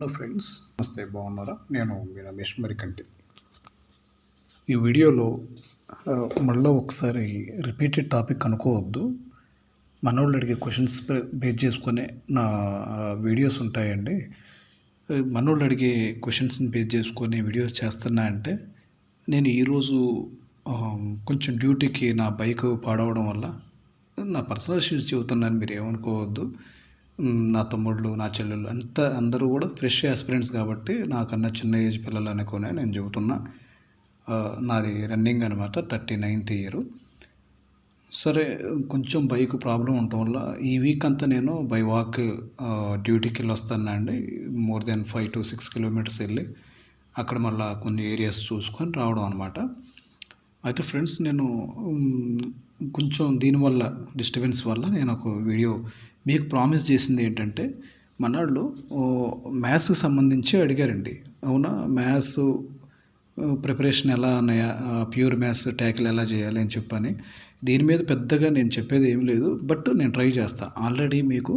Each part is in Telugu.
హలో ఫ్రెండ్స్ నమస్తే బాగున్నారా? నేను మీ రమేష్ మరికంటి. ఈ వీడియోలో మళ్ళీ ఒకసారి రిపీటెడ్ టాపిక్ అనుకోవద్దు. మనోళ్ళు అడిగే క్వశ్చన్స్ బేస్ చేసుకునే నా వీడియోస్ ఉంటాయండి. మనోళ్ళు అడిగే క్వశ్చన్స్ని బేస్ చేసుకొని వీడియోస్ చేస్తున్నా అంటే నేను ఈరోజు కొంచెం డ్యూటీకి నా బైక్ పాడవడం వల్ల నా పర్సనల్ ఇష్యూస్ చెబుతున్నాను మీరు ఏమనుకోవద్దు. నా తమ్ముళ్ళు నా చెల్లెళ్ళు అంతా అందరూ కూడా ఫ్రెష్ ఆస్పిరెంట్స్ కాబట్టి నాకన్నా చిన్న ఏజ్ పిల్లలు అనుకునే నేను చెబుతున్నా. నాది రన్నింగ్ అనమాట థర్టీ నైన్త్ ఇయర్ సరే కొంచెం బైక్ ప్రాబ్లం ఉండటం వల్ల ఈ వీక్ అంతా నేను బై వాక్ డ్యూటీకి వెళ్ళి వస్తాను అండి. More than five to six kilometres వెళ్ళి అక్కడ మళ్ళీ కొన్ని ఏరియాస్ చూసుకొని రావడం అనమాట అయితే ఫ్రెండ్స్ నేను కొంచెం దీనివల్ల డిస్టర్బెన్స్ వల్ల నేను ఒక వీడియో మీకు ప్రామిస్ చేసింది ఏంటంటే మనాళ్ళు మ్యాథ్స్కి సంబంధించి అడిగారండి. అవునా? మ్యాథ్స్ ప్రిపరేషన్ ఎలా అన్నయ్య? ప్యూర్ మ్యాథ్స్ ట్యాకిల్ ఎలా చేయాలి అని చెప్పని. దీని మీద పెద్దగా నేను చెప్పేది ఏం లేదు బట్ నేను ట్రై చేస్తా. ఆల్రెడీ మీకు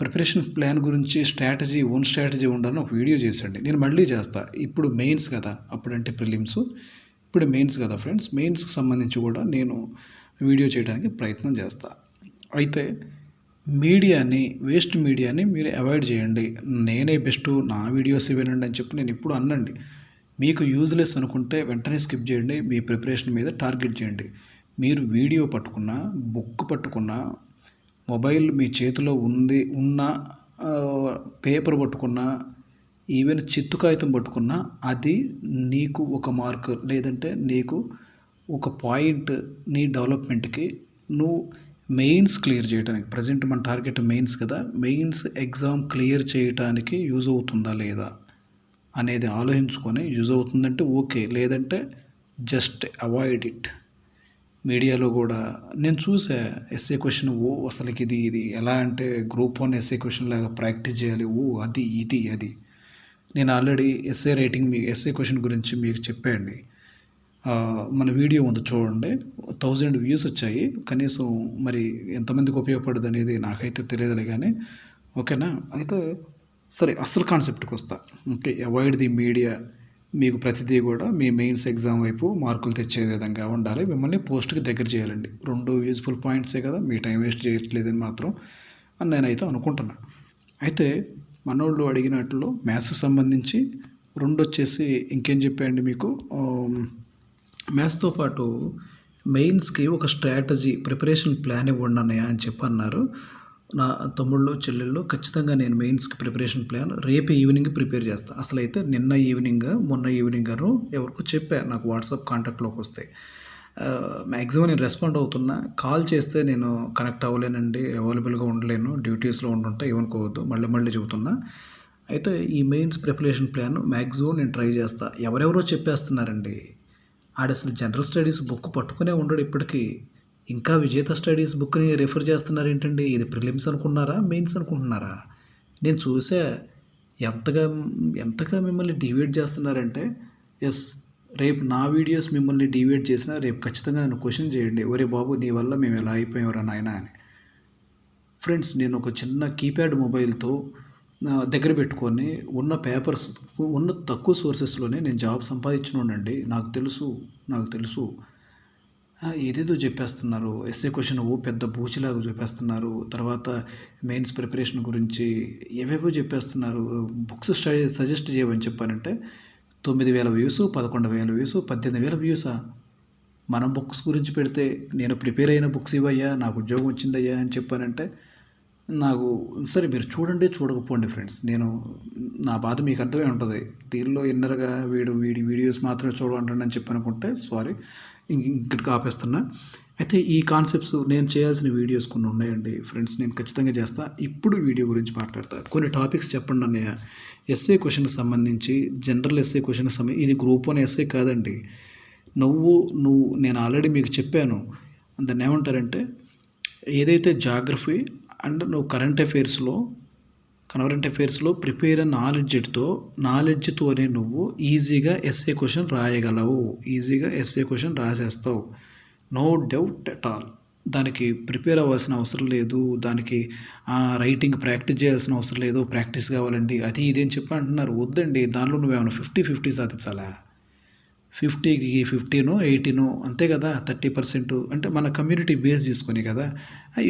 ప్రిపరేషన్ ప్లాన్ గురించి స్ట్రాటజీ ఓన్ స్ట్రాటజీ ఉండాలని ఒక వీడియో చేసండి నేను మళ్ళీ చేస్తా. ఇప్పుడు మెయిన్స్ కదా అప్పుడంటే ప్రిలిమ్స్. ఇప్పుడు మెయిన్స్ కదా ఫ్రెండ్స్ మెయిన్స్కి సంబంధించి కూడా నేను వీడియో చేయడానికి ప్రయత్నం చేస్తా. అయితే మీడియాని వేస్ట్ మీడియాని మీరు అవాయిడ్ చేయండి. నేనే బెస్ట్ నా వీడియోస్ వినండి అని చెప్పి నేను ఇప్పుడు అన్నండి. మీకు యూజ్లెస్ అనుకుంటే వెంటనే స్కిప్ చేయండి. మీ ప్రిపరేషన్ మీద టార్గెట్ చేయండి. మీరు వీడియో పట్టుకున్నా బుక్ పట్టుకున్నా మొబైల్ మీ చేతిలో ఉంది ఉన్న పేపర్ పట్టుకున్నా ఈవెన్ చిత్తు కాగితం పట్టుకున్నా అది నీకు ఒక మార్క్ లేదంటే నీకు ఒక పాయింట్ నీ డెవలప్మెంట్కి నువ్వు మెయిన్స్ క్లియర్ చేయడానికి ప్రజెంట్ మన టార్గెట్ మెయిన్స్ కదా మెయిన్స్ ఎగ్జామ్ క్లియర్ చేయడానికి యూజ్ అవుతుందా లేదా అనేది ఆలోచించుకొని యూజ్ అవుతుందంటే ఓకే లేదంటే జస్ట్ అవాయిడ్ ఇట్ మీడియాలో కూడా నేను చూసా ఎస్ఏ క్వశ్చన్ ఓ అసలుకి ఇది ఇది ఎలా అంటే గ్రూప్ వన్ ఎస్ఏ క్వశ్చన్ లాగా ప్రాక్టీస్ చేయాలి ఓ అది ఇది అది. నేను ఆల్రెడీ ఎస్ఏ రైటింగ్ మీ ఎస్ఏ క్వశ్చన్ గురించి మీకు చెప్పండి. మన వీడియో ఉంది చూడండి. థౌజండ్ వ్యూస్ వచ్చాయి. కనీసం మరి ఎంతమందికి ఉపయోగపడదు అనేది నాకైతే తెలియదులే కానీ ఓకేనా? అయితే సరే అసలు కాన్సెప్ట్కి వస్తా. Okay avoid the media. మీకు ప్రతిదీ కూడా మీ మెయిన్స్ ఎగ్జామ్ వైపు మార్కులు తెచ్చే విధంగా ఉండాలి. మిమ్మల్ని పోస్ట్కి దగ్గర చేయాలండి. రెండు యూజ్ఫుల్ పాయింట్సే కదా మీ టైం వేస్ట్ చేయట్లేదని మాత్రం అని నేనైతే అనుకుంటున్నా. అయితే మనోళ్ళు అడిగినట్లు మ్యాథ్స్కి సంబంధించి రెండు వచ్చేసి ఇంకేం చెప్పాయండి మీకు? మ్యాథ్స్తో పాటు మెయిన్స్కి ఒక స్ట్రాటజీ ప్రిపరేషన్ ప్లాన్ ఇవ్వండి అన్నయ్య అని చెప్పి అన్నారు. నా తమ్ముళ్ళు చెల్లెళ్ళు ఖచ్చితంగా నేను మెయిన్స్కి ప్రిపరేషన్ ప్లాన్ రేపు ఈవినింగ్ ప్రిపేర్ చేస్తాను అసలు అయితే నిన్న ఈవినింగ్ మొన్న ఈవినింగ్ గారు ఎవరికో చెప్పా నాకు వాట్సాప్ కాంటాక్ట్లోకి వస్తాయి మ్యాక్సిమం నేను రెస్పాండ్ అవుతున్నా. కాల్ చేస్తే నేను కనెక్ట్ అవ్వలేనండి అవైలబుల్గా ఉండలేను డ్యూటీస్లో ఉంటుంటా ఏమనుకోవద్దు మళ్ళీ మళ్ళీ చెబుతున్నా. అయితే ఈ మెయిన్స్ ప్రిపరేషన్ ప్లాన్ మ్యాక్సిమం నేను ట్రై చేస్తా. ఎవరెవరో చెప్పేస్తున్నారండి ఆడు అసలు జనరల్ స్టడీస్ బుక్ పట్టుకునే ఉండడు ఇప్పటికీ. ఇంకా విజేత స్టడీస్ బుక్ని రెఫర్ చేస్తున్నారు ఏంటండి ఇది ప్రిలిమ్స్ అనుకున్నారా మెయిన్స్ అనుకుంటున్నారా? నేను చూసా ఎంతగా ఎంతగా మిమ్మల్ని డివేట్ చేస్తున్నారంటే ఎస్ రేపు నా వీడియోస్ మిమ్మల్ని డివేట్ చేసినా రేపు ఖచ్చితంగా నన్ను క్వశ్చన్ చేయండి. ఒరే బాబు నీ వల్ల మేము ఎలా అయిపోయావురా నాయనా అని. ఫ్రెండ్స్ నేను ఒక చిన్న కీప్యాడ్ మొబైల్తో దగ్గర పెట్టుకొని ఉన్న పేపర్స్ ఉన్న తక్కువ సోర్సెస్లోనే నేను జాబ్ సంపాదించినోడండి నాకు తెలుసు నాకు తెలుసు. ఏదేదో చెప్పేస్తున్నారు. ఎస్ఏ క్వశ్చన్ ఓ పెద్ద బూచిలాగా చూపేస్తున్నారు తర్వాత మెయిన్స్ ప్రిపరేషన్ గురించి ఏవేవో చెప్పేస్తున్నారు. బుక్స్ స్టడీ సజెస్ట్ చేయమని చెప్పారంటే తొమ్మిది వేల వ్యూస్ పదకొండు వేల వ్యూస్ పద్దెనిమిది వేల వ్యూసా? మనం బుక్స్ గురించి పెడితే నేను ప్రిపేర్ అయిన బుక్స్ ఇవ్వయ్యా నాకు ఉద్యోగం వచ్చిందయ్యా అని చెప్పానంటే నాకు సరే మీరు చూడండి చూడకపోండి ఫ్రెండ్స్. నేను నా బాధ మీకు అర్థమే ఉంటుంది. దీనిలో ఇన్నర్గా వీడు వీడి వీడియోస్ మాత్రమే చూడమంటాను అని చెప్పి అనుకుంటే సారీ ఇంకటికి ఆపేస్తున్నా. అయితే ఈ కాన్సెప్ట్స్ నేను చేయాల్సిన వీడియోస్ కొన్ని ఉన్నాయండి ఫ్రెండ్స్. నేను ఖచ్చితంగా చేస్తా. ఇప్పుడు వీడియో గురించి మాట్లాడతా. కొన్ని టాపిక్స్ చెప్పండి అన్నయ్య. ఎస్ఏ క్వశ్చన్కి సంబంధించి జనరల్ ఎస్ఏ క్వశ్చన్కి సంబంధించి ఇది గ్రూప్ వన్ ఎస్ఏ కాదండి. నువ్వు నువ్వు నేను ఆల్రెడీ మీకు చెప్పాను. దాన్ని ఏమంటారంటే ఏదైతే జాగ్రఫీ అండ్ నువ్వు కరెంట్ అఫైర్స్లో కరెంట్ అఫైర్స్లో ప్రిపేర్ నాలెడ్జ్తో నాలెడ్జ్తోనే నువ్వు ఈజీగా ఎస్ఏ క్వశ్చన్ రాయగలవు. ఈజీగా ఎస్ఏ క్వశ్చన్ రాసేస్తావు. నో డౌట్ అట్ ఆల్ దానికి ప్రిపేర్ అవ్వాల్సిన అవసరం లేదు. దానికి రైటింగ్ ప్రాక్టీస్ చేయాల్సిన అవసరం లేదు. ప్రాక్టీస్ కావాలండి. అది ఇది అని చెప్పి అంటున్నారు. వద్దండి. దానిలో నువ్వేమైనా ఫిఫ్టీ ఫిఫ్టీ సాధించాలా? ఫిఫ్టీకి ఫిఫ్టీను ఎయిటీను అంతే కదా థర్టీ పర్సెంట్. అంటే మన కమ్యూనిటీ బేస్ చేసుకొని కదా.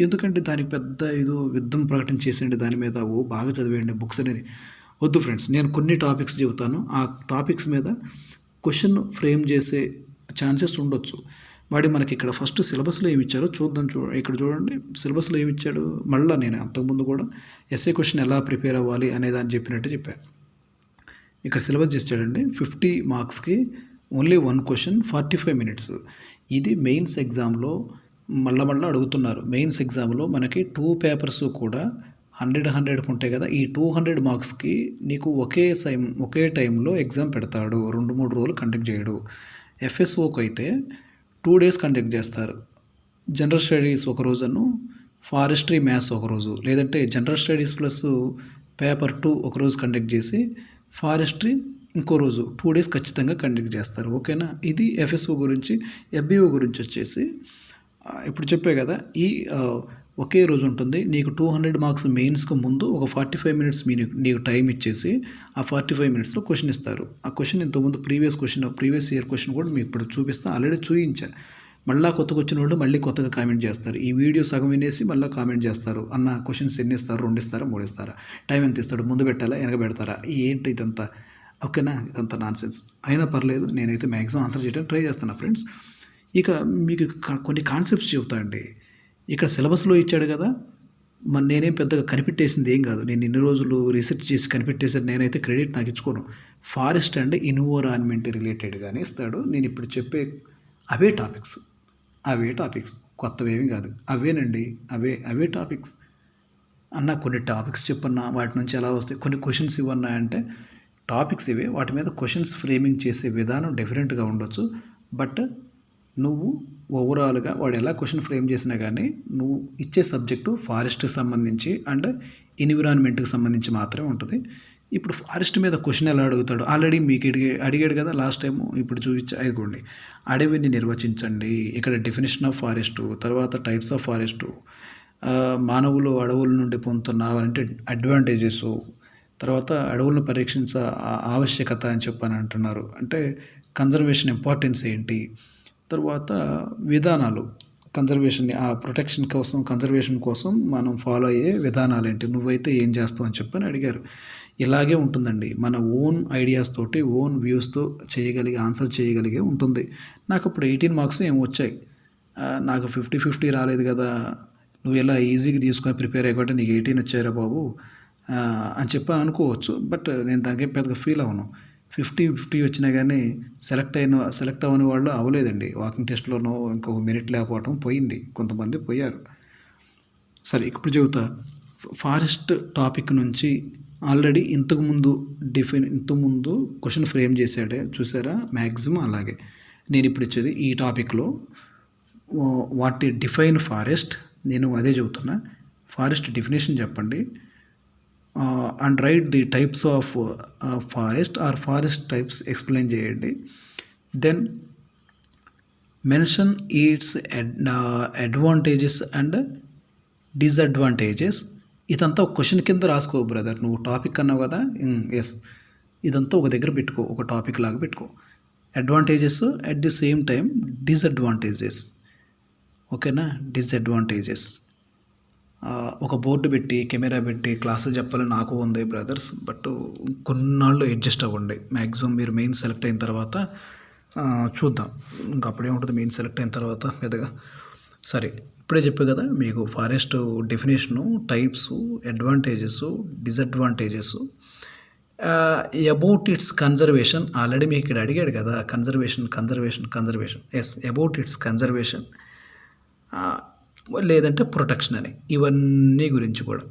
ఎందుకంటే దానికి పెద్ద ఏదో యుద్ధం ప్రకటన చేసేయండి దాని మీద ఓ బాగా చదివేయండి బుక్స్ అనేది. వద్దు ఫ్రెండ్స్ నేను కొన్ని టాపిక్స్ చెబుతాను. ఆ టాపిక్స్ మీద క్వశ్చన్ ఫ్రేమ్ చేసే ఛాన్సెస్ ఉండొచ్చు. వాడి మనకి ఇక్కడ ఫస్ట్ సిలబస్లో ఏమి ఇచ్చారో చూద్దాం చూ ఇక్కడ చూడండి. సిలబస్లో ఏమి ఇచ్చాడు? మళ్ళీ నేను అంతకుముందు కూడా ఎస్ఏ క్వశ్చన్ ఎలా ప్రిపేర్ అవ్వాలి అనే దాన్ని చెప్పినట్టు చెప్పాను ఇక్కడ సిలబస్ చేసాడండి ఫిఫ్టీ మార్క్స్కి only one question forty five minutes. ఇది మెయిన్స్ ఎగ్జామ్లో మళ్ళా మళ్ళీ అడుగుతున్నారు. మెయిన్స్ ఎగ్జామ్లో మనకి టూ పేపర్స్ కూడా హండ్రెడ్ హండ్రెడ్ ఉంటాయి కదా. ఈ టూ హండ్రెడ్ మార్క్స్కి నీకు ఒకే సైమ్ ఒకే టైంలో ఎగ్జామ్ పెడతాడు. రెండు మూడు రోజులు కండక్ట్ చేయడు. ఎఫ్ఎస్ఓకి అయితే టూ డేస్ కండక్ట్ చేస్తారు. జనరల్ స్టడీస్ ఒక రోజును ఫారెస్ట్రీ మ్యాథ్స్ ఒక రోజు. లేదంటే general studies plus paper two ఒక రోజు కండక్ట్ చేసి ఫారెస్ట్రీ ఇంకో రోజు టూ డేస్ ఖచ్చితంగా కండక్ట్ చేస్తారు. ఓకేనా? ఇది ఎఫ్ఎస్ఓ గురించి ఎఫ్బిఓ గురించి వచ్చేసి ఇప్పుడు చెప్పే కదా ఈ ఒకే రోజు ఉంటుంది. నీకు టూ హండ్రెడ్ మార్క్స్ మెయిన్స్కి ముందు ఒక ఫార్టీ ఫైవ్ మినిట్స్ మీ నీకు టైం ఇచ్చేసి ఆ ఫార్టీ ఫైవ్ మినిట్స్లో క్వశ్చన్ ఇస్తారు. ఆ క్వశ్చన్ ఇంతకుముందు previous question previous year question కూడా మీకు ఇప్పుడు చూపిస్తాను ఆల్రెడీ చూయించా. మళ్ళీ కొత్తగా వచ్చిన వాళ్ళు మళ్ళీ కొత్తగా కామెంట్ చేస్తారు. ఈ వీడియో సగం వినేసి మళ్ళీ కామెంట్ చేస్తారు. అన్న క్వశ్చన్స్ ఎన్ని ఇస్తారు రెండు ఇస్తారా మూడు ఇస్తారా టైం ఎంత ఇస్తాడు? ముందు పెట్టాలా? వెనక పెడతారా? ఏంటి ఇదంతా? ఓకేనా? ఇదంతా నాన్ సెన్స్ అయినా పర్లేదు నేనైతే మ్యాక్సిమం ఆన్సర్ చేయడానికి ట్రై చేస్తాను ఫ్రెండ్స్ ఇక మీకు కొన్ని కాన్సెప్ట్స్ చెబుతా అండి. ఇక్కడ సిలబస్లో ఇచ్చాడు కదా మరి నేనేం పెద్దగా కనిపెట్టేసింది ఏం కాదు. నేను ఇన్ని రోజులు రీసెర్చ్ చేసి కనిపెట్టేసాను నేనైతే క్రెడిట్ నాకు ఇచ్చుకోను. ఫారెస్ట్ అండ్ ఇన్వోరాన్మెంట్ రిలేటెడ్గానే ఇస్తాడు. నేను ఇప్పుడు చెప్పే అవే టాపిక్స్ అవే టాపిక్స్ కొత్తవేమి కాదు. అవేనండి. అవే అవే టాపిక్స్ అన్న కొన్ని టాపిక్స్ చెప్పన్నా వాటి నుంచి ఎలా వస్తాయి? కొన్ని క్వశ్చన్స్ ఇవ్వన్నా అంటే టాపిక్స్ ఇవే. వాటి మీద క్వశ్చన్స్ ఫ్రేమింగ్ చేసే విధానం డిఫరెంట్గా ఉండొచ్చు. బట్ నువ్వు ఓవరాల్గా వాడు ఎలా క్వశ్చన్ ఫ్రేమ్ చేసినా కానీ నువ్వు ఇచ్చే సబ్జెక్టు ఫారెస్ట్కి సంబంధించి అండ్ ఎన్విరాన్మెంట్కి సంబంధించి మాత్రమే ఉంటుంది. ఇప్పుడు ఫారెస్ట్ మీద క్వశ్చన్ ఎలా అడుగుతాడు? ఆల్రెడీ మీకు అడిగే అడిగాడు కదా లాస్ట్ టైం ఇప్పుడు చూపించి అదిగోండి అడవిని నిర్వచించండి. ఇక్కడ డెఫినేషన్ ఆఫ్ ఫారెస్ట్ తర్వాత టైప్స్ ఆఫ్ ఫారెస్ట్ మానవులు అడవుల నుండి పొందుతున్న అంటే అడ్వాంటేజెస్ తర్వాత అడవులను పరీక్షించ ఆవశ్యకత అని చెప్పని అంటున్నారు. అంటే కన్జర్వేషన్ ఇంపార్టెన్స్ ఏంటి? తర్వాత విధానాలు. కన్జర్వేషన్ ఆ ప్రొటెక్షన్ కోసం కన్జర్వేషన్ కోసం మనం ఫాలో అయ్యే విధానాలు ఏంటి? నువ్వైతే ఏం చేస్తావు అని చెప్పని అడిగారు. ఇలాగే ఉంటుందండి. మన ఓన్ ఐడియాస్ తోటి ఓన్ వ్యూస్తో చేయగలిగే ఆన్సర్ చేయగలిగే ఉంటుంది. నాకు ఇప్పుడు ఎయిటీన్ మార్క్స్ ఏమి వచ్చాయి. నాకు ఫిఫ్టీ ఫిఫ్టీ రాలేదు కదా. నువ్వు ఎలా ఈజీగా తీసుకొని ప్రిపేర్ అయ్యకుంటే నీకు ఎయిటీన్ వచ్చారా బాబు. అని చెప్పాను అనుకోవచ్చు. బట్ నేను దానికి పెద్దగా ఫీల్ అవ్వను. ఫిఫ్టీ ఫిఫ్టీ వచ్చినా కానీ సెలెక్ట్ అయిన సెలెక్ట్ అవ్వని వాళ్ళు అవ్వలేదండి. వాకింగ్ టెస్ట్లోనో ఇంకొక మెరిట్ లేకపోవడం పోయింది. కొంతమంది పోయారు. సరే ఇప్పుడు చెబుతా. ఫారెస్ట్ టాపిక్ నుంచి ఆల్రెడీ ఇంతకుముందు డిఫైన్ ఇంతకుముందు క్వశ్చన్ ఫ్రేమ్ చేశాడే. చూసారా? మ్యాక్సిమం అలాగే. నేను ఇప్పుడు ఇచ్చేది ఈ టాపిక్లో. What define forest? నేను అదే చెబుతున్నా. ఫారెస్ట్ డెఫినేషన్ చెప్పండి. And write the types of forest or forest types explain చేయండి. Then mention its advantages and disadvantages ఇదంతా ఒక క్వశ్చన్ కింద రాసుకో బ్రదర్ నువ్వు టాపిక్ అన్నావు కదా? Hmm, ఎస్ ఇదంతా ఒక దగ్గర పెట్టుకో ఒక టాపిక్ లాగా పెట్టుకో. Advantages at the same time disadvantages ఓకేనా డిసడ్వాంటేజెస్ ఒక బోర్డు పెట్టి కెమెరా పెట్టి క్లాసులు చెప్పాలని నాకు ఉంది బ్రదర్స్. బట్ కొన్నాళ్ళు అడ్జస్ట్ అవ్వండి. మ్యాక్సిమం మీరు మెయిన్ సెలెక్ట్ అయిన తర్వాత చూద్దాం. ఇంకా అప్పుడే ఉంటుంది మెయిన్ సెలెక్ట్ అయిన తర్వాత పెద్దగా. సరే ఇప్పుడే చెప్పే కదా మీకు forest definition types advantages disadvantages. About its conservation already మీకు ఇక్కడ అడిగాడు కదా conservation conservation conservation. Yes about its conservation లేదంటే ప్రొటెక్షన్ అని. ఇవన్నీ గురించి కూడా.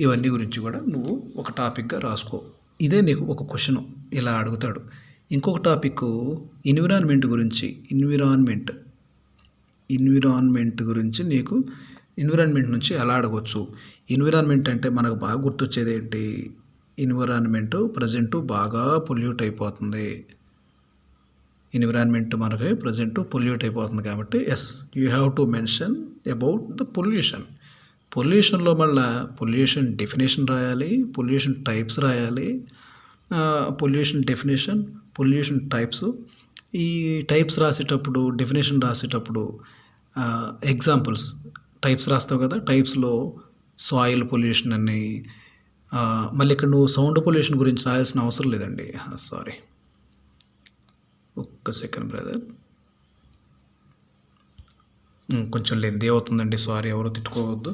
ఇవన్నీ గురించి కూడా నువ్వు ఒక టాపిక్గా రాసుకో. ఇదే నీకు ఒక క్వశ్చన్. ఇలా అడుగుతాడు. ఇంకొక టాపిక్ ఎన్విరాన్మెంట్ గురించి. ఎన్విరాన్మెంట్. ఎన్విరాన్మెంట్ గురించి నీకు ఎన్విరాన్మెంట్ నుంచి ఎలా అడగవచ్చు ఎన్విరాన్మెంట్ అంటే మనకు బాగా గుర్తొచ్చేది ఏంటి? ఎన్విరాన్మెంట్ ప్రజెంట్ బాగా పొల్యూట్ అయిపోతుంది. ఎన్విరాన్మెంట్ మనకి ప్రజెంట్ పొల్యూట్ అయిపోతుంది కాబట్టి yes you have to mention about the pollution పొల్యూషన్లో మళ్ళీ పొల్యూషన్ డెఫినేషన్ రాయాలి పొల్యూషన్ టైప్స్ రాయాలి పొల్యూషన్ డెఫినేషన్ పొల్యూషన్ టైప్స్ ఈ టైప్స్ రాసేటప్పుడు డెఫినేషన్ రాసేటప్పుడు ఎగ్జాంపుల్స్ టైప్స్ రాస్తావు కదా టైప్స్లో సాయిల్ పొల్యూషన్ అని మళ్ళీ ఇక్కడ నువ్వు సౌండ్ పొల్యూషన్ గురించి రాయాల్సిన అవసరం లేదండి. సారీ ఒక్క సెకండ్ బ్రదర్ కొంచెం లెందీ అవుతుందండి సారీ ఎవరు తిట్టుకోవద్దు.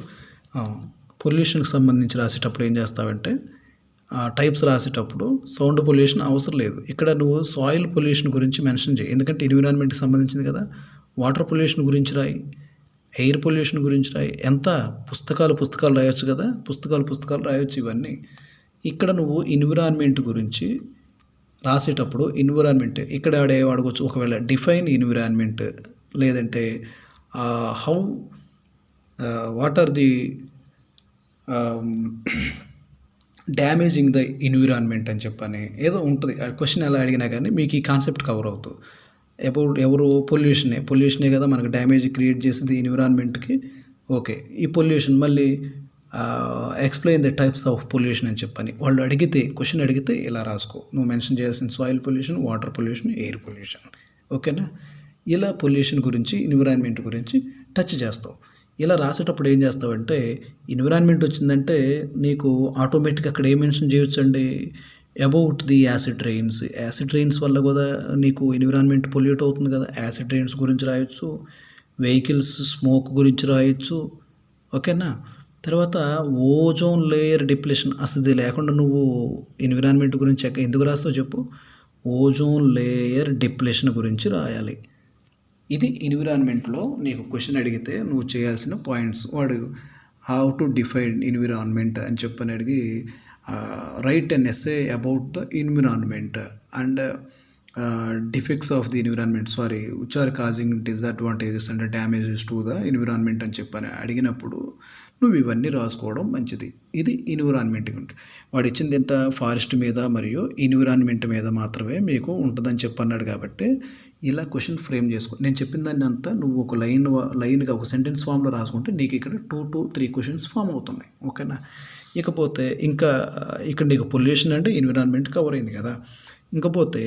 పొల్యూషన్కి సంబంధించి రాసేటప్పుడు ఏం చేస్తావంటే టైప్స్ రాసేటప్పుడు సౌండ్ పొల్యూషన్ అవసరం లేదు. ఇక్కడ నువ్వు సాయిల్ పొల్యూషన్ గురించి మెన్షన్ చేయి. ఎందుకంటే ఎన్విరాన్మెంట్కి సంబంధించింది కదా. వాటర్ పొల్యూషన్ గురించి రాయి ఎయిర్ పొల్యూషన్ గురించి రాయి. ఎంత పుస్తకాలు పుస్తకాలు రాయొచ్చు కదా. పుస్తకాలు పుస్తకాలు రాయొచ్చు ఇవన్నీ. ఇక్కడ నువ్వు ఎన్విరాన్మెంట్ గురించి రాసేటప్పుడు ఎన్విరాన్మెంట్ ఇక్కడ ఆడే వాడుకోవచ్చు ఒకవేళ డిఫైన్ ఎన్విరాన్మెంట్ లేదంటే how what are the damaging the environment అని చెప్పని ఏదో ఉంటుంది. ఆ క్వశ్చన్ ఎలా అడిగినా కానీ మీకు ఈ కాన్సెప్ట్ కవర్ అవుతుంది ఎప్పుడు ఎవరు పొల్యూషనే పొల్యూషనే కదా మనకు డ్యామేజ్ క్రియేట్ చేసింది ఎన్విరాన్మెంట్కి ఓకే ఈ పొల్యూషన్ మళ్ళీ explain the types of pollution అని చెప్పని వాళ్ళు అడిగితే క్వశ్చన్ అడిగితే ఇలా రాసుకో. నువ్వు మెన్షన్ చేయాల్సిన soil pollution water pollution air pollution ఓకేనా ఇలా పొల్యూషన్ గురించి ఎన్విరాన్మెంట్ గురించి టచ్ చేస్తావు. ఇలా రాసేటప్పుడు ఏం చేస్తావంటే ఎన్విరాన్మెంట్ వచ్చిందంటే నీకు ఆటోమేటిక్గా అక్కడ ఏం మెన్షన్ చేయొచ్చండి? About the acid rains acid rains వల్ల కూడా నీకు ఎన్విరాన్మెంట్ పొల్యూట్ అవుతుంది కదా. యాసిడ్ రెయిన్స్ గురించి రాయొచ్చు. వెహికల్స్ స్మోక్ గురించి రాయొచ్చు. ఓకేనా తర్వాత ఓజోన్ లేయర్ డిప్లేషన్ అసలు ఇది లేకుండా నువ్వు ఎన్విరాన్మెంట్ గురించి ఎందుకు రాస్తావు చెప్పు? ఓజోన్ లేయర్ డిప్లేషన్ గురించి రాయాలి. ఇది ఎన్విరాన్మెంట్లో నీకు క్వశ్చన్ అడిగితే నువ్వు చేయాల్సిన పాయింట్స్. వాడు హౌ టు డిఫైన్ ఎన్విరాన్మెంట్ అని చెప్పని అడిగి write an SA about the environment and defects of the environment sorry which are causing disadvantages and damages to the environment అని చెప్పని అడిగినప్పుడు నువ్వు ఇవన్నీ రాసుకోవడం మంచిది. ఇది ఎన్విరాన్మెంట్ వాడు ఇచ్చింది ఎంత? ఫారెస్ట్ మీద మరియు ఎన్విరాన్మెంట్ మీద మాత్రమే మీకు ఉంటుందని చెప్పన్నాడు కాబట్టి ఇలా క్వశ్చన్ ఫ్రేమ్ చేసుకో. నేను చెప్పిన దాన్ని అంతా నువ్వు ఒక లైన్ లైన్గా ఒక సెంటెన్స్ ఫామ్లో రాసుకుంటే నీకు ఇక్కడ two to three questions form అవుతున్నాయి. ఓకేనా? ఇకపోతే ఇంకా ఇక్కడ నీకు పొల్యూషన్ అంటే ఎన్విరాన్మెంట్ కవర్ అయింది కదా. ఇంకపోతే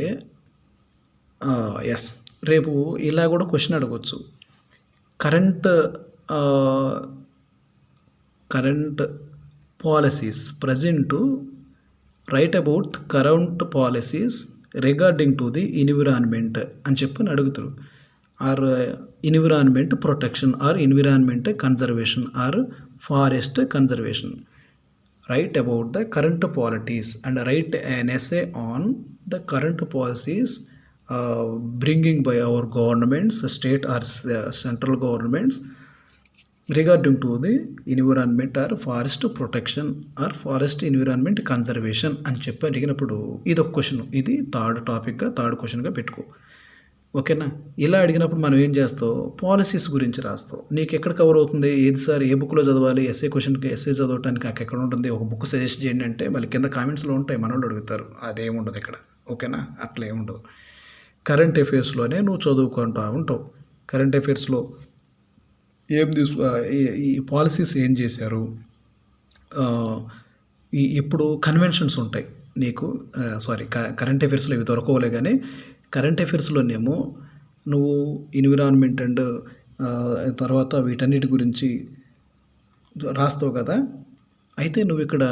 ఎస్ రేపు ఇలా కూడా క్వశ్చన్ అడగవచ్చు current current policies present write about current policies regarding to the environment అని చెప్పని అడుగుతారు. Or environment protection or environment conservation or forest conservation write about the current polities and write an SA on the current policies bringing by our governments state or central governments regarding to the environment or forest protection or forest environment conservation అని చెప్పి అడిగినప్పుడు ఇది ఒక క్వశ్చన్ ఇది థర్డ్ టాపిక్గా థర్డ్ క్వశ్చన్గా పెట్టుకో. ఓకేనా? ఇలా అడిగినప్పుడు మనం ఏం చేస్తావు? పాలసీస్ గురించి రాస్తావు. నీకు ఎక్కడ కవర్ అవుతుంది? ఏది సార్ ఏ బుక్లో చదవాలి? ఎస్ఏ క్వశ్చన్కి ఎస్ఏ చదవటానికి నాకు ఎక్కడ ఉంటుంది? ఒక బుక్ సజెస్ట్ చేయండి అంటే మళ్ళీ కింద కామెంట్స్లో ఉంటాయి. మనోళ్ళు అడుగుతారు. అదేముండదు ఇక్కడ. ఓకేనా? అట్లా ఏముండదు. కరెంట్ అఫేర్స్లోనే నువ్వు చదువుకుంటూ ఉంటావు. కరెంట్ అఫేర్స్లో ఏం తీసు ఈ- పాలసీస్ ఏం చేశారు? ఇప్పుడు కన్వెన్షన్స్ ఉంటాయి నీకు. సారీ కరెంట్ అఫైర్స్లో ఇవి దొరకవులే కానీ కరెంట్ అఫైర్స్లోనేమో నువ్వు ఎన్విరాన్మెంట్ అండ్ తర్వాత వీటన్నిటి గురించి రాస్తావు కదా? అయితే నువ్వు ఇక్కడ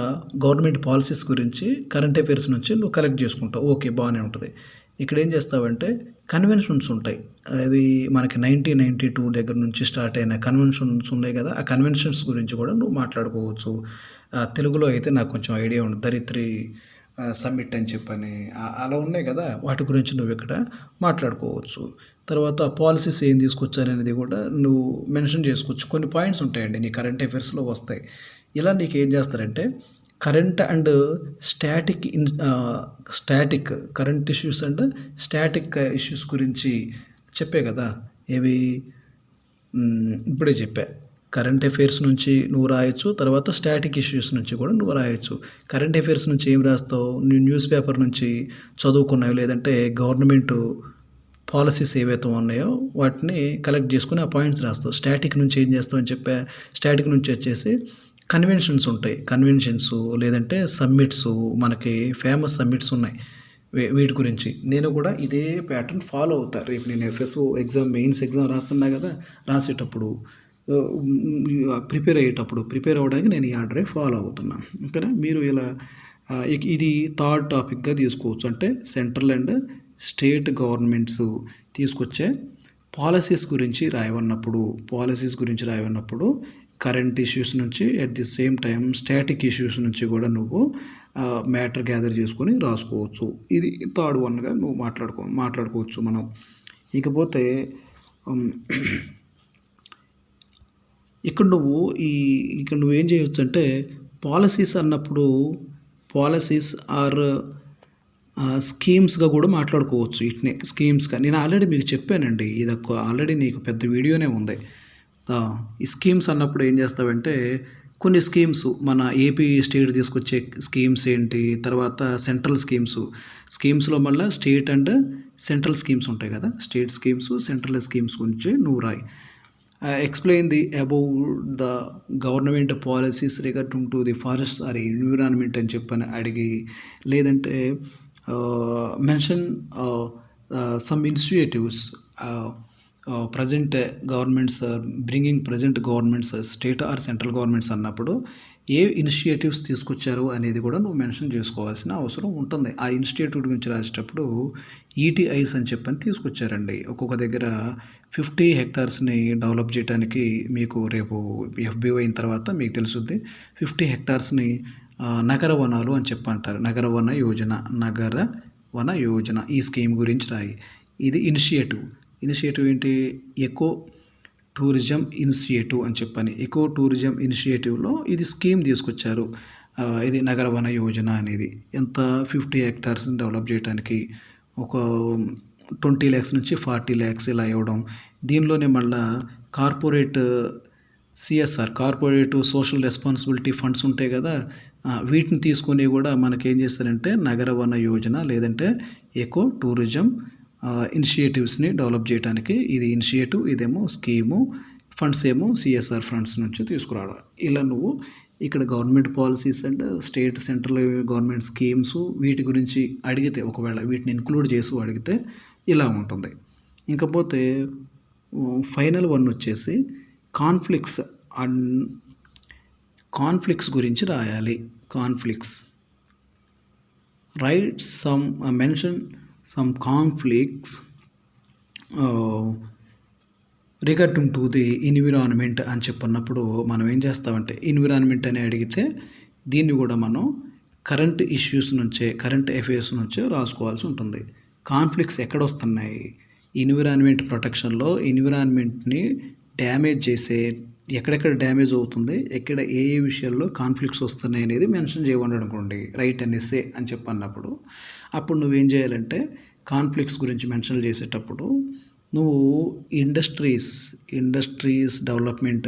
గవర్నమెంట్ పాలసీస్ గురించి కరెంట్ అఫైర్స్ నుంచి నువ్వు కలెక్ట్ చేసుకుంటావు. ఓకే బాగానే ఉంటుంది. ఇక్కడ ఏం చేస్తావంటే కన్వెన్షన్స్ ఉంటాయి. అది మనకి నైన్టీన్ నైంటీ టూ దగ్గర నుంచి స్టార్ట్ అయిన కన్వెన్షన్స్ ఉన్నాయి కదా ఆ కన్వెన్షన్స్ గురించి కూడా నువ్వు మాట్లాడుకోవచ్చు. తెలుగులో అయితే నాకు కొంచెం ఐడియా ఉంది. ధరిత్రి సమ్మిట్ అని చెప్పని అలా ఉన్నాయి కదా వాటి గురించి నువ్వు ఇక్కడ మాట్లాడుకోవచ్చు. తర్వాత పాలసీస్ ఏం తీసుకొచ్చారనేది కూడా నువ్వు మెన్షన్ చేసుకోవచ్చు. కొన్ని పాయింట్స్ ఉంటాయండి నీ కరెంట్ అఫైర్స్లో వస్తాయి. ఇలా నీకు ఏం చేస్తారంటే current and static in static current issues and static issues గురించి చెప్పే కదా? ఏవి? ఇప్పుడే చెప్పా. కరెంట్ అఫైర్స్ నుంచి నువ్వు రాయొచ్చు తర్వాత స్టాటిక్ ఇష్యూస్ నుంచి కూడా నువ్వు రాయొచ్చు. కరెంట్ అఫైర్స్ నుంచి ఏం రాస్తావు? నువ్వు న్యూస్ పేపర్ నుంచి చదువుకున్నావు లేదంటే గవర్నమెంట్ పాలసీస్ ఏవైతే ఉన్నాయో వాటిని కలెక్ట్ చేసుకుని ఆ పాయింట్స్ రాస్తావు. స్టాటిక్ నుంచి ఏం చేస్తావు అని చెప్పా. స్టాటిక్ నుంచి వచ్చేసి కన్వెన్షన్స్ ఉంటాయి. కన్వెన్షన్స్ లేదంటే సమ్మిట్స్ మనకి ఫేమస్ సమ్మిట్స్ ఉన్నాయి. వీటి గురించి. నేను కూడా ఇదే ప్యాటర్న్ ఫాలో అవుతా. రేపు నేను ఎఫ్ఎస్ఓ ఎగ్జామ్ మెయిన్స్ ఎగ్జామ్ రాస్తున్నా కదా రాసేటప్పుడు ప్రిపేర్ అయ్యేటప్పుడు ప్రిపేర్ అవ్వడానికి నేను ఈ ఆర్డరే ఫాలో అవుతున్నాను ఓకేనా? మీరు ఇలా ఇది థర్డ్ టాపిక్గా తీసుకోవచ్చు. అంటే సెంట్రల్ అండ్ స్టేట్ గవర్నమెంట్స్ తీసుకొచ్చే పాలసీస్ గురించి రాయవన్నప్పుడు పాలసీస్ గురించి రాయవన్నప్పుడు కరెంట్ ఇష్యూస్ నుంచి at the same time static issues నుంచి కూడా నువ్వు మ్యాటర్ గ్యాదర్ చేసుకొని రాసుకోవచ్చు. ఇది థర్డ్ వన్గా నువ్వు మాట్లాడుకో మాట్లాడుకోవచ్చు మనం. ఇకపోతే ఇక్కడ నువ్వు ఈ ఇక్కడ నువ్వేం చేయవచ్చు అంటే పాలసీస్ అన్నప్పుడు పాలసీస్ ఆర్ స్కీమ్స్గా కూడా మాట్లాడుకోవచ్చు ఇట్నే. స్కీమ్స్గా నేను ఆల్రెడీ మీకు చెప్పానండి ఇది ఆల్రెడీ నీకు పెద్ద వీడియోనే ఉంది. ఈ స్కీమ్స్ అన్నప్పుడు ఏం చేస్తావంటే కొన్ని స్కీమ్స్ మన ఏపీ స్టేట్ తీసుకొచ్చే స్కీమ్స్ ఏంటి తర్వాత సెంట్రల్ స్కీమ్స్. స్కీమ్స్లో మళ్ళీ స్టేట్ అండ్ సెంట్రల్ స్కీమ్స్ ఉంటాయి కదా. స్టేట్ స్కీమ్స్ సెంట్రల్ స్కీమ్స్ గురించి నువ్వు రాయి. Explain the above the government policies regarding to the forest or environment అని చెప్పని అడిగి లేదంటే mention some initiatives present governments bringing present governments state or central governments అన్నప్పుడు ఏ ఇనిషియేటివ్స్ తీసుకొచ్చారు అనేది కూడా నువ్వు మెన్షన్ చేసుకోవాల్సిన అవసరం ఉంటుంది. ఆ ఇనిషియేటివ్ గురించి రాసేటప్పుడు ఈటీఐస్ అని చెప్పని తీసుకొచ్చారండి. ఒక్కొక్క దగ్గర ఫిఫ్టీ హెక్టార్స్ని డెవలప్ చేయడానికి మీకు రేపు ఎఫ్బిఓ అయిన తర్వాత మీకు తెలుస్తుంది ఫిఫ్టీ హెక్టార్స్ని నగర వనాలు అని చెప్పంటారు. నగర వన యోజన నగర వన యోజన ఈ స్కీమ్ గురించి రాయి. ఇది ఇనిషియేటివ్ ఇనిషియేటివ్ ఏంటి? ఎకో టూరిజం ఇనిషియేటివ్ అని చెప్పని. ఎకో టూరిజం ఇనిషియేటివ్లో ఇది స్కీమ్ తీసుకొచ్చారు. ఇది నగర వన యోజన అనేది. ఎంత? ఫిఫ్టీ హెక్టార్స్ డెవలప్ చేయడానికి ఒక ట్వంటీ ల్యాక్స్ నుంచి ఫార్టీ ల్యాక్స్ ఇలా ఇవ్వడం. దీనిలోనే మళ్ళా corporate CSR corporate social responsibility funds ఉంటాయి కదా వీటిని తీసుకొని కూడా మనకేం చేస్తారంటే నగర వన యోజన లేదంటే ఎకో టూరిజం ఇనిషియేటివ్స్ని డెవలప్ చేయడానికి ఇది ఇనిషియేటివ్ ఇదేమో స్కీము ఫండ్స్ ఏమో సిఎస్ఆర్ ఫండ్స్ నుంచి తీసుకురావడం. ఇలా నువ్వు ఇక్కడ government policies and state central government schemes వీటి గురించి అడిగితే ఒకవేళ వీటిని ఇంక్లూడ్ చేసి అడిగితే ఇలా ఉంటుంది. ఇంకపోతే ఫైనల్ వన్ వచ్చేసి కాన్ఫ్లిక్ట్స్ అండ్ కాన్ఫ్లిక్ట్స్ గురించి రాయాలి. Conflicts. Right some mention some conflicts regarding to the environment అని చెప్పన్నప్పుడు మనం ఏం చేస్తామంటే ఎన్విరాన్మెంట్ అని అడిగితే దీన్ని కూడా మనం కరెంట్ ఇష్యూస్ నుంచే కరెంట్ అఫైర్స్ నుంచే రాసుకోవాల్సి ఉంటుంది. కాన్ఫ్లిక్ట్స్ ఎక్కడ వస్తున్నాయి ఎన్విరాన్మెంట్ ప్రొటెక్షన్లో ఎన్విరాన్మెంట్ని డ్యామేజ్ చేసే ఎక్కడెక్కడ డ్యామేజ్ అవుతుంది? ఎక్కడ ఏ ఏ విషయాల్లో కాన్ఫ్లిక్ట్స్ వస్తున్నాయి అనేది మెన్షన్ చేయమని అనుకోండి రైట్ అండ్ ఎస్ఏ అని చెప్పన్నప్పుడు అప్పుడు నువ్వేం చేయాలంటే కాన్ఫ్లిక్ట్స్ గురించి మెన్షన్ చేసేటప్పుడు నువ్వు ఇండస్ట్రీస్ ఇండస్ట్రీస్ డెవలప్మెంట్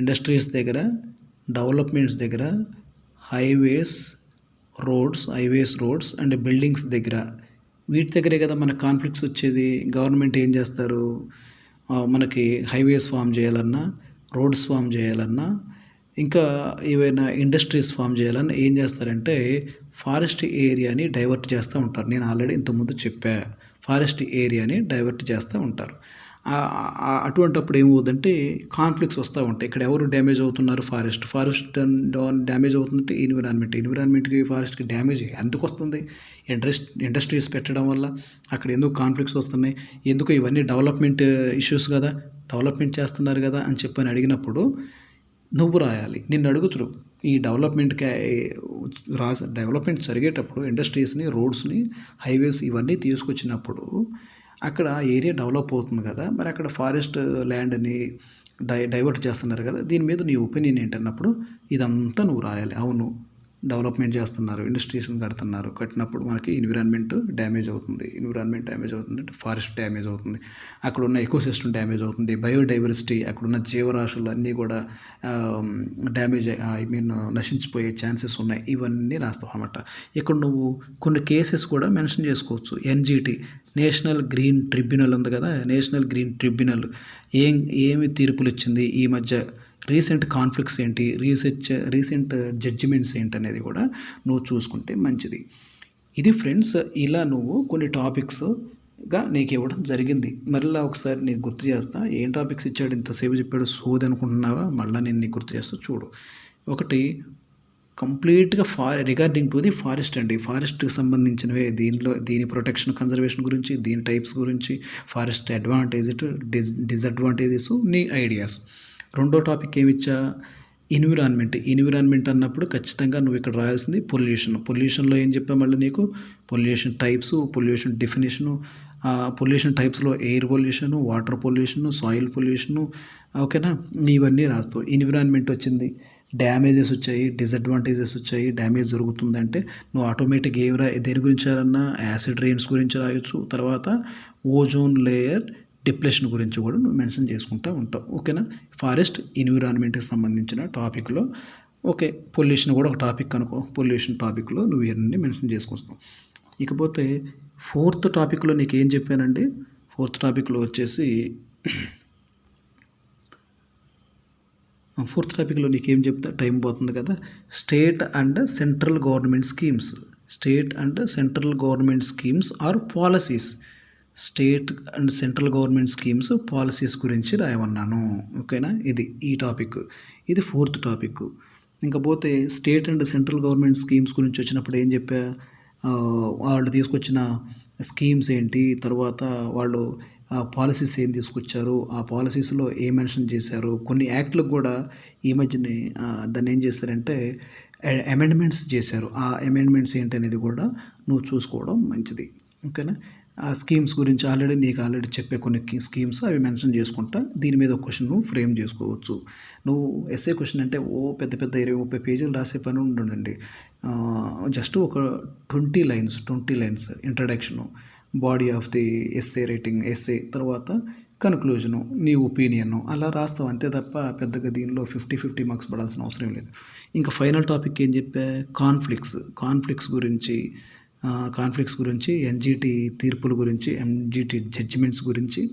ఇండస్ట్రీస్ దగ్గర డెవలప్మెంట్స్ దగ్గర highways roads highways roads and buildings దగ్గర. వీటి దగ్గరే కదా మన కాన్ఫ్లిక్ట్స్ వచ్చేది. గవర్నమెంట్ ఏం చేస్తారు? మనకి హైవేస్ ఫామ్ చేయాలన్నా రోడ్స్ ఫామ్ చేయాలన్నా ఇంకా ఏవైనా ఇండస్ట్రీస్ ఫామ్ చేయాలని ఏం చేస్తారంటే ఫారెస్ట్ ఏరియాని డైవర్ట్ చేస్తూ ఉంటారు. నేను ఆల్రెడీ ఇంతకుముందు చెప్పా ఫారెస్ట్ ఏరియాని డైవర్ట్ చేస్తూ ఉంటారు. అటువంటప్పుడు ఏమవుతుందంటే కాన్ఫ్లిక్ట్స్ వస్తూ ఉంటాయి. ఇక్కడ ఎవరు డ్యామేజ్ అవుతున్నారు ఫారెస్ట్? ఫారెస్ట్ డ్యామేజ్ అవుతుందంటే ఎన్విరాన్మెంట్. ఎన్విరాన్మెంట్కి ఫారెస్ట్కి డ్యామేజ్ ఎందుకు వస్తుంది? ఇండస్ట్ ఇండస్ట్రీస్ పెట్టడం వల్ల అక్కడ ఎందుకు కాన్ఫ్లిక్ట్స్ వస్తున్నాయి? ఎందుకు ఇవన్నీ డెవలప్మెంట్ ఇష్యూస్ కదా? డెవలప్మెంట్ చేస్తున్నారు కదా అని చెప్పని అడిగినప్పుడు నువ్వు రాయాలి. నిన్ను అడుగుతురు. ఈ డెవలప్మెంట్కి రా డెవలప్మెంట్ జరిగేటప్పుడు ఇండస్ట్రీస్ని రోడ్స్ని హైవేస్ ఇవన్నీ తీసుకొచ్చినప్పుడు అక్కడ ఏరియా డెవలప్ అవుతుంది కదా. మరి అక్కడ ఫారెస్ట్ ల్యాండ్ని డై డైవర్ట్ చేస్తున్నారు కదా. దీని మీద నీ ఒపీనియన్ ఏంటన్నప్పుడు ఇదంతా నువ్వు రాయాలి. అవును. డెవలప్మెంట్ చేస్తున్నారు ఇండస్ట్రీస్ కడుతున్నారు కట్టినప్పుడు మనకి ఎన్విరాన్మెంట్ డ్యామేజ్ అవుతుంది. ఎన్విరాన్మెంట్ డ్యామేజ్ అవుతుంది ఫారెస్ట్ డ్యామేజ్ అవుతుంది. అక్కడ ఉన్న ఎకోసిస్టమ్ డ్యామేజ్ అవుతుంది. బయోడైవర్సిటీ అక్కడ ఉన్న జీవరాశులు అన్నీ కూడా డ్యామేజ్ ఐ మీన్ నశించిపోయే ఛాన్సెస్ ఉన్నాయి. ఇవన్నీ రాస్తావు అనమాట ఇక్కడ నువ్వు కొన్ని కేసెస్ కూడా మెన్షన్ చేసుకోవచ్చు. ఎన్జిటి నేషనల్ గ్రీన్ ట్రిబ్యునల్ ఉంది కదా? National green tribunal. ఏం ఏమి తీర్పులు ఇచ్చింది ఈ మధ్య రీసెంట్ కాన్ఫ్లిక్ట్స్ ఏంటి? రీసెర్చ్ రీసెంట్ జడ్జిమెంట్స్ ఏంటి అనేది కూడా నువ్వు చూసుకుంటే మంచిది. ఇది ఫ్రెండ్స్ ఇలా నువ్వు కొన్ని టాపిక్స్గా నీకు ఇవ్వడం జరిగింది. మరలా ఒకసారి నీకు గుర్తు చేస్తా. ఏం టాపిక్స్ ఇచ్చాడు? ఇంతసేపు చెప్పాడు సోది అనుకుంటున్నావా? మళ్ళీ నేను నీకు గుర్తు చేస్తా చూడు. ఒకటి కంప్లీట్గా for regarding to the forest అండి. ఫారెస్ట్కి సంబంధించినవే. దీనిలో దీని ప్రొటెక్షన్ కన్జర్వేషన్ గురించి దీని టైప్స్ గురించి ఫారెస్ట్ అడ్వాంటేజ్ డిస్ డిసడ్వాంటేజెస్ నీ ఐడియాస్. రెండో టాపిక్ ఏమిచ్చా? ఎన్విరాన్మెంట్. ఎన్విరాన్మెంట్ అన్నప్పుడు ఖచ్చితంగా నువ్వు ఇక్కడ రాయాల్సింది పొల్యూషన్. పొల్యూషన్లో ఏం చెప్పా మళ్ళీ నీకు? Pollution types pollution definition pollution టైప్స్లో air pollution water pollution soil pollution ఓకేనా? ఇవన్నీ రాస్తావు. ఎన్విరాన్మెంట్ వచ్చింది. డ్యామేజెస్ వచ్చాయి డిసడ్వాంటేజెస్ వచ్చాయి. డ్యామేజ్ జరుగుతుందంటే నువ్వు ఆటోమేటిక్ ఏం రా దేని గురించి రాయాలన్నా? యాసిడ్ రెయిన్స్ గురించి రాయొచ్చు. తర్వాత ఓజోన్ లేయర్ డిప్రెషన్ గురించి కూడా నువ్వు మెన్షన్ చేసుకుంటూ ఉంటావు. ఓకేనా? ఫారెస్ట్ ఎన్విరాన్మెంట్కి సంబంధించిన టాపిక్లో. ఓకే పొల్యూషన్ కూడా ఒక టాపిక్ అనుకో. పొల్యూషన్ టాపిక్లో నువ్వు ఇవన్నీ మెన్షన్ చేసుకొస్తావు. ఇకపోతే ఫోర్త్ టాపిక్లో నీకు ఏం చెప్పానండి? ఫోర్త్ టాపిక్లో వచ్చేసి ఫోర్త్ టాపిక్లో నీకేం చెప్తా? టైం పోతుంది కదా. State and central government schemes. State and central government schemes or policies. State and central government schemes policies గురించి రాయమన్నాను. ఓకేనా? ఇది ఈ టాపిక్. ఇది ఫోర్త్ టాపిక్. ఇంకపోతే state and central government schemes గురించి వచ్చినప్పుడు ఏం చెప్పా? వాళ్ళు తీసుకొచ్చిన స్కీమ్స్ ఏంటి? తర్వాత వాళ్ళు పాలసీస్ ఏం తీసుకొచ్చారు? ఆ పాలసీస్లో ఏ మెన్షన్ చేశారు? కొన్ని యాక్ట్లకు కూడా ఈ మధ్యనే దాన్ని ఏం చేశారంటే అమెండ్మెంట్స్ చేశారు. ఆ అమెండ్మెంట్స్ ఏంటి అనేది కూడా నువ్వు చూసుకోవడం మంచిది. ఓకేనా? ఆ స్కీమ్స్ గురించి ఆల్రెడీ నీకు ఆల్రెడీ చెప్పే కొన్ని స్కీమ్స్ అవి మెన్షన్ చేసుకుంటా. దీని మీద ఒక క్వశ్చన్ నువ్వు ఫ్రేమ్ చేసుకోవచ్చు. నువ్వు ఎస్ఏ క్వశ్చన్ అంటే ఓ పెద్ద పెద్ద ఇరవై ముప్పై పేజీలు రాసే పని ఉండదండి జస్ట్ ఒక twenty lines twenty lines introduction body of the essay rating essay తర్వాత కన్క్లూజను నీ ఒపీనియన్ అలా రాస్తావు అంతే తప్ప పెద్దగా దీనిలో ఫిఫ్టీ ఫిఫ్టీ మార్క్స్ పడాల్సిన అవసరం లేదు. ఇంకా ఫైనల్ టాపిక్ ఏం చెప్పా? కాన్ఫ్లిక్ట్స్ కాన్ఫ్లిక్ట్స్ గురించి కాన్ఫ్లిక్ట్స్ గురించి ఎన్జిటి తీర్పుల గురించి ఎంజిటి జడ్జిమెంట్స్ గురించి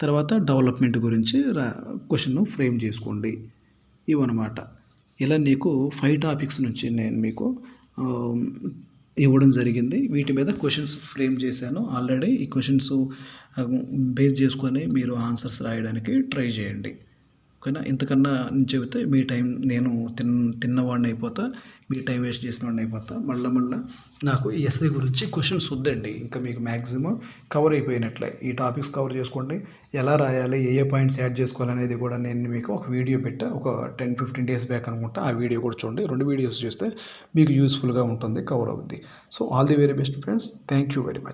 తర్వాత డెవలప్మెంట్ గురించి రా క్వశ్చన్ ఫ్రేమ్ చేసుకోండి. ఇవన్నమాట. ఇలా నీకు ఫైవ్ టాపిక్స్ నుంచి నేను మీకు ఇవ్వడం జరిగింది. వీటి మీద క్వశ్చన్స్ ఫ్రేమ్ చేశాను. ఆల్రెడీ ఈ క్వశ్చన్స్ బేస్ చేసుకొని మీరు ఆన్సర్స్ రాయడానికి ట్రై చేయండి. ఓకేనా ఇంతకన్నా నేను చెబితే మీ టైం నేను తిన్ తిన్నవాడిని అయిపోతా మీ టైం వేస్ట్ చేసిన వాడిని అయిపోతా. మళ్ళీ మళ్ళీ నాకు ఈ ఎస్ఐ గురించి క్వశ్చన్స్ వద్దండి. ఇంకా మీకు మ్యాక్సిమం కవర్ అయిపోయినట్లే. ఈ టాపిక్స్ కవర్ చేసుకోండి. ఎలా రాయాలి ఏ ఏ పాయింట్స్ యాడ్ చేసుకోవాలనేది కూడా నేను మీకు ఒక వీడియో పెట్టా. ఒక టెన్ ఫిఫ్టీన్ డేస్ బ్యాక్ అనుకుంటా. ఆ వీడియో కూడా చూడండి. రెండు వీడియోస్ చూస్తే మీకు యూస్ఫుల్గా ఉంటుంది కవర్ అవుద్ది. So all the very best friends. Thank you very much.